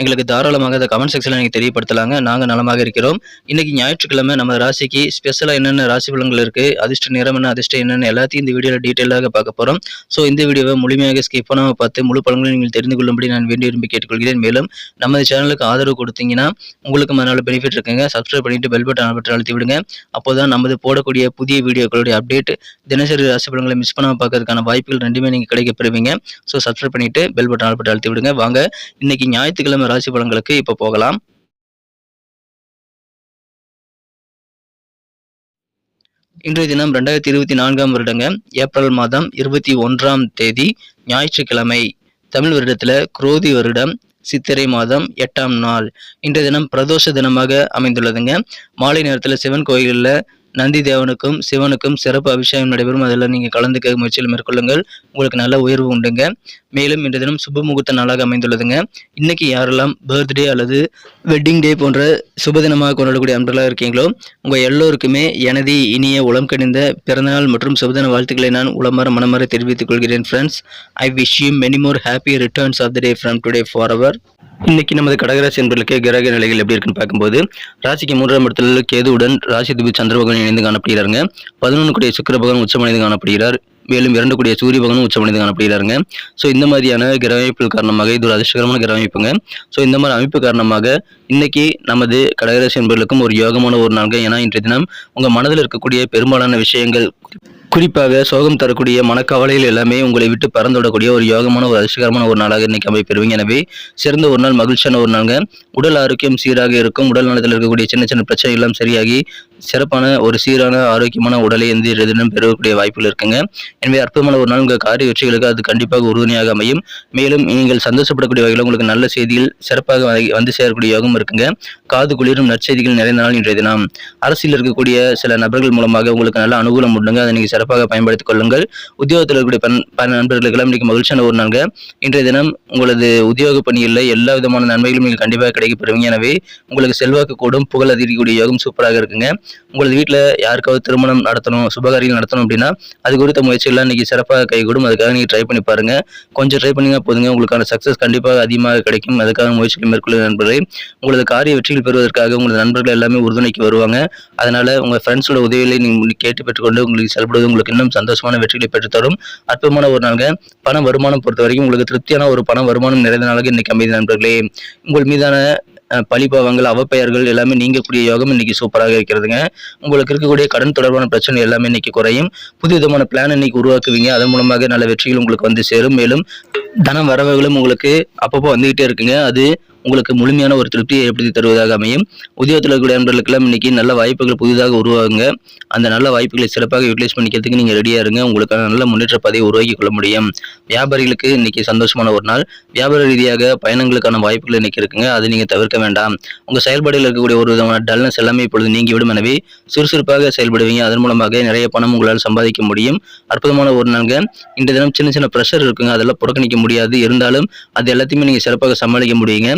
எங்களுக்கு தாராளமாக அதை கமெண்ட் செக்ஷனில் நீங்கள் தெரியப்படுத்தலாங்க. நாங்கள் நலமாக இருக்கிறோம். இன்றைக்கி ஞாயிற்றுக்கிழமை நம்ம ராசிக்கு ஸ்பெஷலாக என்னென்ன ராசி பலன்கள் இருக்குது அதிர்ஷ்ட நிறம் என்ன அதிர்ஷ்டம் என்னென்ன எல்லாத்தையும் இந்த வீடியோவில் டீட்டெயிலாக பார்க்க போகிறோம் ஸோ இந்த வீடியோவை முழுமையாக ஸ்கிப் பண்ணாமல் பார்த்து முழு பலன்களையும் நீங்கள் தெரிந்து கொள்ளும்படி நான் வேண்டி விரும்பி கேட்டுக்கொள்கிறேன். மேலும் நமது சேனலுக்கு ஆதரவு கொடுத்தீங்கன்னா உங்களுக்கு மறுநாள் பெனிஃபிட் இருக்குங்க. சப்ஸ்கிரைப் பண்ணிட்டு பெல் பட்டன் பட்டன் அழுத்தி விடுங்க. அப்போதான் நமது போடக்கூடிய புதிய வீடியோக்களுடைய அப்டேட் தினசரி ராசி பலன்களை மிஸ் பண்ணாமல் பார்க்கறதுக்கான வாய்ப்புகள் ரெண்டுமே நீங்கள் கிடைக்க பெறுவீங்க. ஸோ சப்ஸ்கிரைப் பண்ணிட்டு பெல் பட்டன் பட்டன் அழுத்தி விடுங்க. வாங்க இன்றைக்கி ஞாயிற்று ஞாயிற்றுக்கிழமை ராசி பலன்களுக்கு இப்போ போகலாம். இன்றைய தினம் ரெண்டாயிரத்தி இருபத்தி நான்காம் வருடங்க ஏப்ரல் மாதம் இருபத்தி ஒன்றாம் தேதி ஞாயிற்றுக்கிழமை. தமிழ் வருடத்துல குரோதி வருடம் சித்திரை மாதம் எட்டாம் நாள். இன்றைய தினம் பிரதோஷ தினமாக அமைந்துள்ளதுங்க. மாலை நேரத்தில் சிவன் கோயிலில் நந்தி தேவனுக்கும் சிவனுக்கும் சிறப்பு அபிஷேகம் நடைபெறும். அதில் நீங்கள் கலந்துக்க முயற்சியில் மேற்கொள்ளுங்கள். உங்களுக்கு நல்ல உயர்வு உண்டுங்க. மேலும் இன்றைய தினம் சுப முகூர்த்த நாளாக அமைந்துள்ளதுங்க. இன்னைக்கு யாரெல்லாம் பர்த்டே அல்லது வெட்டிங் டே போன்ற சுப தினமாக கொண்டாடக்கூடிய அன்பர்களாக இருக்கீங்களோ உங்கள் எல்லோருக்குமே எனது இனிய உளம் கணிந்த பிறந்தநாள் மற்றும் சுபதின வாழ்த்துக்களை நான் உளமர மனமர தெரிவித்துக் கொள்கிறேன் friends I wish you many more happy returns of the day from today for அவர் இன்னைக்கு நமது கடகராசி என்பதற்கு கிரக நிலைகள் எப்படி இருக்குன்னு பார்க்கும்போது ராசிக்கு மூன்றாம் இடத்துல கேதுவுடன் ராசி திபி சந்திர பகவான் இணைந்து காணப்படுகிறாருங்க. பதினொன்று கூடிய சுக்கர பகவான் உச்சமடைந்து காணப்படுகிறார். மேலும் இரண்டு கூடிய சூரிய பகவானும் உச்சமடைந்து காணப்படுகிறாருங்க ஸோ இந்த மாதிரியான கிரக அமைப்புகள் காரணமாக இது ஒரு அதிர்ஷ்டகரமான கிரகமைப்புங்க. ஸோ இந்த மாதிரி அமைப்பு காரணமாக இன்னைக்கு நமது கடகராசி என்பவர்களுக்கும் ஒரு யோகமான ஒரு நாள்கள் ஏன்னா இன்றைய தினம் உங்கள் மனதில் இருக்கக்கூடிய பெரும்பாலான விஷயங்கள் குறிப்பாக சோகம் தரக்கூடிய மனக்கவலைகள் எல்லாமே உங்களை விட்டு பறந்துவிடக்கூடிய ஒரு யோகமான ஒரு அதிர்ஷ்டகரமான ஒரு நாளாக இன்னைக்கு அமைப்பெறுவீங்க எனவே சிறந்த ஒரு நாள் மகிழ்ச்சியான ஒரு நாளுங்க. உடல் ஆரோக்கியம் சீராக இருக்கும். உடல் நலத்தில் இருக்கக்கூடிய சின்ன சின்ன பிரச்சனை எல்லாம் சரியாகி சிறப்பான ஒரு சீரான ஆரோக்கியமான உடலை எந்த தினம் பெறக்கூடிய வாய்ப்புகள் இருக்குங்க. எனவே அற்புதமான ஒரு நாள் உங்கள் காரிய வெற்றிகளுக்கு அது கண்டிப்பாக உறுதுணையாக அமையும். மேலும் நீங்கள் சந்தோஷப்படக்கூடிய வகையில் உங்களுக்கு நல்ல செய்திகள் சிறப்பாக வந்து- வந்து சேரக்கூடிய யோகம் இருக்குங்க. காது குளிரும் நற்செய்திகள் நிறைந்த நாள் இன்றைய தினம். அரசியல் இருக்கக்கூடிய சில நபர்கள் மூலமாக உங்களுக்கு நல்ல அனுகூலம் உண்டுங்க. அதை நீங்கள் சிறப்பாக பயன்படுத்திக் கொள்ளுங்கள். உத்தியோகத்தில் இருக்கக்கூடிய பெண் பல நண்பர்களுக்கெல்லாம் இன்றைக்கு மகிழ்ச்சியான ஒரு நாள் இன்றைய தினம் உங்களது உத்தியோக பணியில் எல்லா விதமான நன்மைகளும் நீங்கள் கண்டிப்பாக கிடைக்கப்பெறுவீங்க எனவே உங்களுக்கு செல்வாக்கு கூடும் புகழ் அதிகக்கூடிய யோகம் சூப்பராக இருக்குங்க. உங்களது வீட்டில் யாருக்காவது திருமணம் நடத்தணும் சுபகாரியம் நடத்தணும் அப்படின்னா அது குறித்த முயற்சிகள்லாம் இன்றைக்கி சிறப்பாக கைகூடும். அதுக்காக நீங்கள் ட்ரை பண்ணி பாருங்கள் கொஞ்சம் ட்ரை பண்ணிங்க போதுங்க. உங்களுக்கான சக்ஸஸ் கண்டிப்பாக அதிகமாக கிடைக்கும். அதுக்காக முயற்சிகள் மேற்கொள்ள நண்பர்களே. உங்களது காரிய வெற்றிகள் பெறுவதற்காக உங்களது நண்பர்கள் எல்லாமே உறுதுணைக்கு வருவாங்க. அதனால் உங்கள் ஃப்ரெண்ட்ஸோட உதவிகளை நீங்கள் கேட்டு பெற்றுக்கொண்டு உங்களுக்கு செயல்படுவது உங்களுக்கு இன்னும் சந்தோஷமான வெற்றிகளை பெற்றுத்தரும். அற்புதமான ஒரு நாளுங்க. பண வருமானம் பொறுத்த வரைக்கும் உங்களுக்கு திருப்தியான ஒரு பண வருமானம் நிறைந்த நாளாக இன்னைக்கு அமைதி நண்பர்களே. உங்கள் மீதான பழிபாவங்கள் அவப்பெயர்கள் எல்லாமே நீங்கக்கூடிய யோகம் இன்னைக்கு சூப்பராக இருக்கிறதுங்க. உங்களுக்கு இருக்கக்கூடிய கடன் தொடர்பான பிரச்சனை எல்லாமே இன்னைக்கு குறையும். புது விதமான பிளான் இன்னைக்கு உருவாக்குவீங்க. அதன் மூலமாக நல்ல வெற்றிகள் உங்களுக்கு வந்து சேரும். மேலும் தன வரவுகளும் உங்களுக்கு அப்பப்போ வந்துகிட்டே இருக்குங்க. அது உங்களுக்கு முழுமையான ஒரு திருப்தியை ஏற்படுத்தி தருவதாக அமையும். உத்தியோகத்தில் இருக்கக்கூடிய நண்பர்களுக்கெல்லாம் இன்னைக்கு நல்ல வாய்ப்புகள் புதிதாக உருவாகுங்க. அந்த நல்ல வாய்ப்புகளை சிறப்பாக யூட்டிலைஸ் பண்ணிக்கிறதுக்கு நீங்கள் ரெடியாக இருங்க. உங்களுக்கான நல்ல முன்னேற்ற பாதையை உருவாக்கி கொள்ள முடியும். வியாபாரிகளுக்கு இன்னைக்கு சந்தோஷமான ஒரு நாள். வியாபார ரீதியாக பயணங்களுக்கான வாய்ப்புகள் இன்னைக்கு இருக்குங்க. அதை நீங்கள் தவிர்க்க வேண்டாம். உங்கள் செயல்பாடுகளில் இருக்கக்கூடிய ஒரு விதமான டல்னஸ் எல்லாமே இப்பொழுது நீங்கிவிடும். எனவே சுறுசுறுப்பாக செயல்படுவீங்க. அதன் மூலமாக நிறைய பணம் உங்களால் சம்பாதிக்க முடியும். அற்புதமான ஒரு நாளுங்க. இந்த தினம் சின்ன சின்ன ப்ரெஷர் இருக்குங்க. அதெல்லாம் புறக்கணிக்க முடியாது. இருந்தாலும் அது எல்லாத்தையுமே நீங்கள் சிறப்பாக சமாளிக்க முடியுங்க.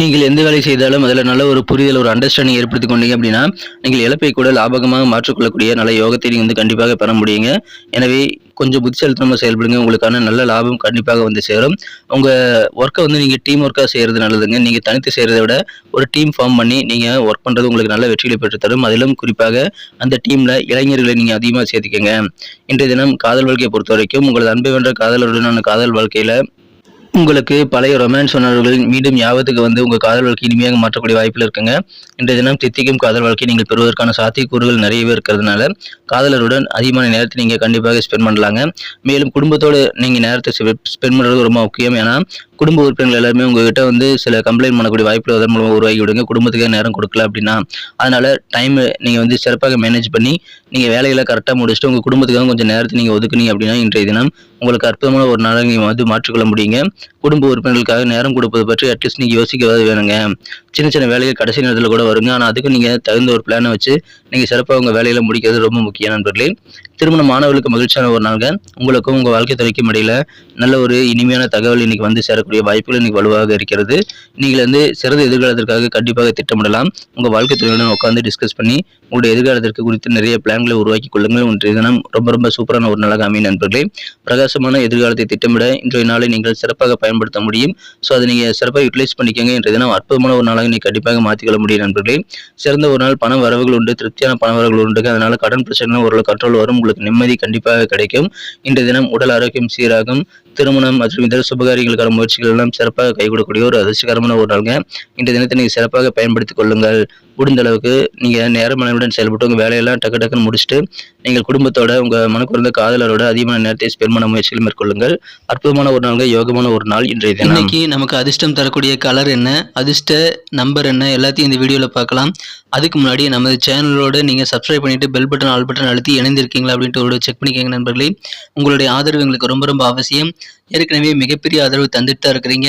நீங்கள் எந்த வேலை செய்தாலும் அதில் நல்ல ஒரு புரிதல் ஒரு அண்டர்ஸ்டாண்டிங் ஏற்படுத்தி கொண்டீங்க அப்படின்னா நீங்கள் இழப்பை கூட லாபகமாக மாற்றிக்கொள்ளக்கூடிய நல்ல யோகத்தை நீங்கள் வந்து கண்டிப்பாக பெற முடியுங்க. எனவே கொஞ்சம் புத்திசாலித்தனமாக செயல்படுங்க. உங்களுக்கான நல்ல லாபம் கண்டிப்பாக வந்து சேரும். உங்கள் ஒர்க்கை வந்து நீங்கள் டீம் ஒர்க்காக செய்கிறது நல்லதுங்க. நீங்கள் தனித்து செய்கிறத விட ஒரு டீம் ஃபார்ம் பண்ணி நீங்கள் ஒர்க் பண்ணுறது உங்களுக்கு நல்ல வெற்றிகளை பெற்றுத்தரும். அதிலும் குறிப்பாக அந்த டீமில் இளைஞர்களை நீங்கள் அதிகமாக சேர்த்துக்கங்க. இன்றைய தினம் காதல் வாழ்க்கையை பொறுத்த வரைக்கும் உங்களது அன்பை வென்ற காதலருடனான காதல் வாழ்க்கையில் உங்களுக்கு பழைய ரொமான்ஸ் உணர்வுகள் மீண்டும் ஞாபகத்துக்கு வந்து உங்கள் காதல் வாழ்க்கை இனிமையாக மாற்றக்கூடிய வாய்ப்பில் இருக்குங்க. இன்றைய தினம் தித்திக்கும் காதல் வாழ்க்கை நீங்கள் பெறுவதற்கான சாத்தியக்கூறுகள் நிறையவே இருக்கிறதுனால காதலருடன் அதிகமான நேரத்தை நீங்கள் கண்டிப்பாக ஸ்பெண்ட் பண்ணலாங்க. மேலும் குடும்பத்தோடு நீங்கள் நேரத்தை ஸ்பெண்ட் பண்ணுறது ரொம்ப முக்கியம். ஏன்னா குடும்ப உறுப்பினர்கள் எல்லாருமே உங்ககிட்ட வந்து சில கம்ப்ளைண்ட் பண்ணக்கூடிய வாய்ப்புகள் அதன் மூலமாக உருவாக்கி விடுங்க. குடும்பத்துக்கு நேரம் கொடுக்கல அப்படின்னா அதனால டைம் நீங்கள் வந்து சிறப்பாக மேனேஜ் பண்ணி நீங்கள் வேலைகளை கரெக்டாக முடிச்சுட்டு உங்கள் குடும்பத்துக்காக கொஞ்சம் நேரத்தை நீங்கள் ஒதுக்குனீங்க அப்படின்னா இன்றைய தினம் உங்களுக்கு அற்புதமான ஒரு நாளாக நீங்கள் வந்து மாற்றிக்கொள்ள முடியுங்க. குடும்ப உறுப்பினர்களுக்காக நேரம் கொடுப்பது பற்றி அட்லீஸ்ட் நீங்கள் யோசிக்கவாது வேணுங்க. சின்ன சின்ன வேலைகள் கடைசி நேரத்தில் கூட வருங்க. ஆனால் அதுக்கு நீங்கள் தகுந்த ஒரு பிளானை வச்சு நீங்கள் சிறப்பாக உங்கள் வேலையில முடிக்கிறது ரொம்ப முக்கியம் நண்பர்களே. திருமண மாணவர்களுக்கு மகிழ்ச்சியான ஒரு நாளுங்க. உங்களுக்கும் உங்கள் வாழ்க்கை துறைக்கும் இடையில நல்ல ஒரு இனிமையான தகவல் இன்னைக்கு வந்து சேரக்கூடிய வரக்கூடிய வாய்ப்புகள் இன்னைக்கு வலுவாக இருக்கிறது. நீங்கள் வந்து சிறந்த எதிர்காலத்திற்காக கண்டிப்பாக திட்டமிடலாம். உங்கள் வாழ்க்கை துறையுடன் உட்காந்து டிஸ்கஸ் பண்ணி உங்களுடைய எதிர்காலத்திற்கு குறித்து நிறைய பிளான்களை உருவாக்கி கொள்ளுங்கள். இன்றைய தினம் ரொம்ப ரொம்ப சூப்பரான ஒரு நாளாக அமையும் நண்பர்களே. பிரகாசமான எதிர்காலத்தை திட்டமிட இன்றைய நாளை நீங்கள் சிறப்பாக பயன்படுத்த முடியும். ஸோ அதை நீங்கள் சிறப்பாக யூட்டிலைஸ் பண்ணிக்கோங்க. இன்றைய தினம் அற்புதமான ஒரு நாளாக நீங்கள் கண்டிப்பாக மாற்றிக்கொள்ள முடியும் நண்பர்களே. சிறந்த ஒரு நாள் பண வரவுகள் உண்டு திருப்தியான பண வரவுகள் உண்டு. அதனால கடன் பிரச்சனை ஓரளவு கண்ட்ரோல் வரும். உங்களுக்கு நிம்மதி கண்டிப்பாக கிடைக்கும். இன்றைய தினம் உடல் ஆரோக்கியம் சீராகும். திருமணம் மற்றும் இதர சுபகாரியங்களுக்கான முயற்சிகள் எல்லாம் சிறப்பாக கைகூடக்கூடிய ஒரு அதிர்ஷ்டகரமான ஒரு நாளுங்க. இந்த தினத்தை நீங்கள் சிறப்பாக பயன்படுத்திக் கொள்ளுங்கள். முடிந்த அளவுக்கு நீங்கள் நேரமனையுடன் செயல்பட்டு உங்கள் வேலையெல்லாம் டக்கு டக்குன்னு முடிச்சுட்டு நீங்கள் குடும்பத்தோட உங்கள் மனக்குறந்த காதலரோட அதிகமான நேரத்தை ஸ்பெண்ட் பண்ண முயற்சிகள் மேற்கொள்ளுங்கள். அற்புதமான ஒரு நாள் யோகமான ஒரு நாள் இன்றைய தினம். இன்னைக்கு நமக்கு அதிர்ஷ்டம் தரக்கூடிய கலர் என்ன அதிர்ஷ்ட நம்பர் என்ன எல்லாத்தையும் இந்த வீடியோவில் பார்க்கலாம். அதுக்கு முன்னாடி நமது சேனலோட நீங்கள் சப்ஸ்கிரைப் பண்ணிவிட்டு பெல் பட்டன் ஆல் பட்டன் அழுத்தி இணைந்திருக்கீங்களா அப்படின்ட்டு ஒரு செக் பண்ணிக்கோங்க நண்பர்களே. உங்களுடைய ஆதரவு எங்களுக்கு ரொம்ப ரொம்ப அவசியம். ஏற்கனவே மிகப்பெரிய ஆதரவு தந்துட்டு தான் இருக்கிறீங்க.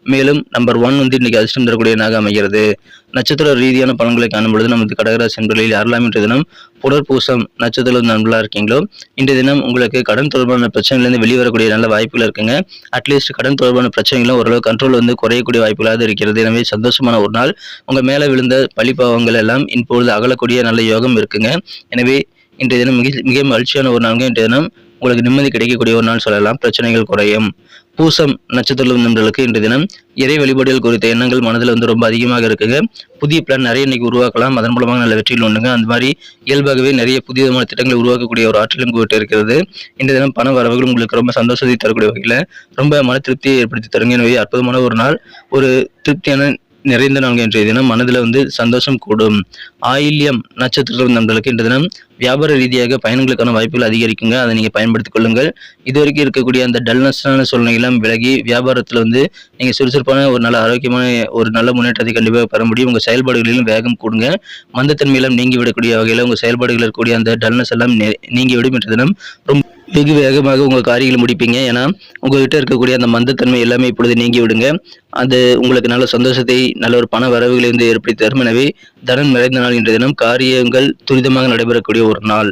மேலும் நம்பர் ஒன் வந்து இன்னைக்கு அதிர்ஷ்டம் தரக்கூடிய நாக அமைகிறது. நட்சத்திர ரீதியான பலன்களை காணும்பொழுது நமது கடகராசி என்பதில் யாரெல்லாம் இன்றைய தினம் புடற்பூசம் நட்சத்திரம் நண்பர்களாக இருக்கீங்களோ? இன்றைய தினம் உங்களுக்கு கடன் தொடர்பான பிரச்சனைலேருந்து வெளிவரக்கூடிய நல்ல வாய்ப்புகள் இருக்குங்க. அட்லீஸ்ட் கடன் தொடர்பான பிரச்சனைகளும் ஓரளவு கண்ட்ரோல் வந்து குறையக்கூடிய வாய்ப்புகளாக இருக்கிறது. எனவே சந்தோஷமான ஒரு நாள். உங்கள் மேலே விழுந்த பழிப்பாவங்கள் எல்லாம் இப்பொழுது அகலக்கூடிய நல்ல யோகம் இருக்குங்க. எனவே இன்றைய தினம் மிக மிக மகிழ்ச்சியான ஒரு நாளுங்க. இன்றைய தினம் உங்களுக்கு நிம்மதி கிடைக்கக்கூடிய ஒரு நாள் சொல்லலாம். பிரச்சனைகள் குறையும். பூசம் நட்சத்திரம் நண்பர்களுக்கு இன்று தினம் இறை வழிபாடுகள் குறித்த எண்ணங்கள் மனதில் வந்து ரொம்ப அதிகமாக இருக்குங்க. புதிய பிளான் நிறைய இன்னைக்கு உருவாக்கலாம். அதன் மூலமாக நல்ல வெற்றியில் உண்டுங்க. அந்த மாதிரி இயல்பாகவே நிறைய புதிய விதமான திட்டங்களை உருவாக்கக்கூடிய ஒரு ஆற்றலும் கூட்டு இருக்கிறது. இன்றைய தினம் பண வரவுகள் உங்களுக்கு ரொம்ப சந்தோஷத்தை தரக்கூடிய வகையில் ரொம்ப மன திருப்தியை ஏற்படுத்தி தருங்க. எனவே அற்புதமான ஒரு நாள். ஒரு திருப்தியான நிறைந்த நாள் இன்றைய தினம் மனதில் வந்து சந்தோஷம் கூடும். ஆயில்யம் நட்சத்திரம் நண்பர்களுக்கு இன்றைய தினம் வியாபார ரீதியாக பயணங்களுக்கான வாய்ப்புகள் அதிகரிக்குங்க. அதை நீங்கள் பயன்படுத்திக் கொள்ளுங்கள். இதுவரைக்கும் இருக்கக்கூடிய அந்த டல்னஸ்ஸான சூழ்நிலையெல்லாம் விலகி வியாபாரத்தில் வந்து நீங்கள் சுறுசுறுப்பான ஒரு நல்ல ஆரோக்கியமான ஒரு நல்ல முன்னேற்றத்தை கண்டிப்பாக பெற முடியும். உங்கள் செயல்பாடுகளிலும் வேகம் கூடுங்க. மந்தத்தன்மையெல்லாம் நீங்கி விடக்கூடிய வகையில் உங்கள் செயல்பாடுகளில் இருக்கக்கூடிய அந்த டல்னஸ் எல்லாம் நெ- நீங்கி விடும் என்ற தினம் ரொம்ப வெகு வேகமாக உங்கள் காரியங்களை முடிப்பீங்க. ஏன்னா உங்கள்கிட்ட இருக்கக்கூடிய அந்த மந்தத்தன்மை எல்லாமே இப்பொழுது நீங்கி விடுங்க அது உங்களுக்கு நல்ல சந்தோஷத்தை நல்ல ஒரு பண வரவுகளை வந்து ஏற்படுத்தி தரும். எனவே தனம் நிறைந்த நாள் இன்றைய தினம் காரியங்கள் துரிதமாக நடைபெறக்கூடிய ஒரு நாள்.